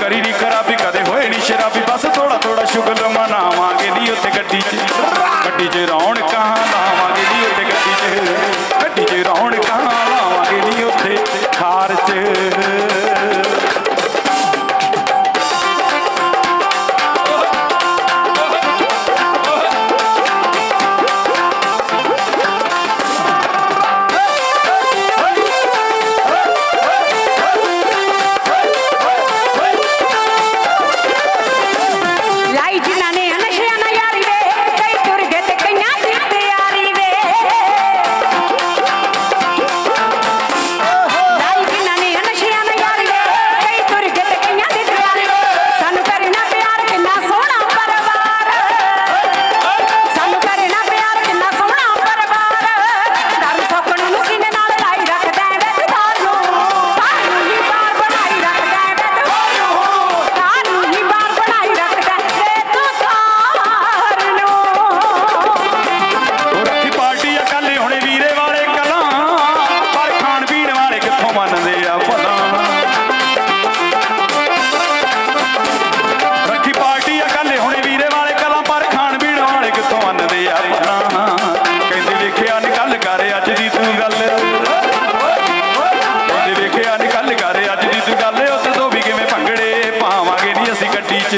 ਕਰੀ ਨੀ ਵੀ ਕਦੇ ਹੋਏ ਨੀ ਸ਼ਰਾਬੀ। ਬਸ ਥੋੜਾ ਥੋੜਾ ਸ਼ੁਗਲ ਮਨਾਵਾਂਗੇ ਨੀ ਉੱਥੇ ਗੱਡੀ 'ਚ। ਗੱਡੀ 'ਚ ਰੌਣਕ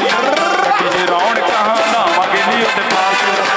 ਜੇ ਰੌਣਕਾਂ ਲਾਵਾਂਗੇ ਨਹੀਂ ਉੱਤੇ ਪਾਸ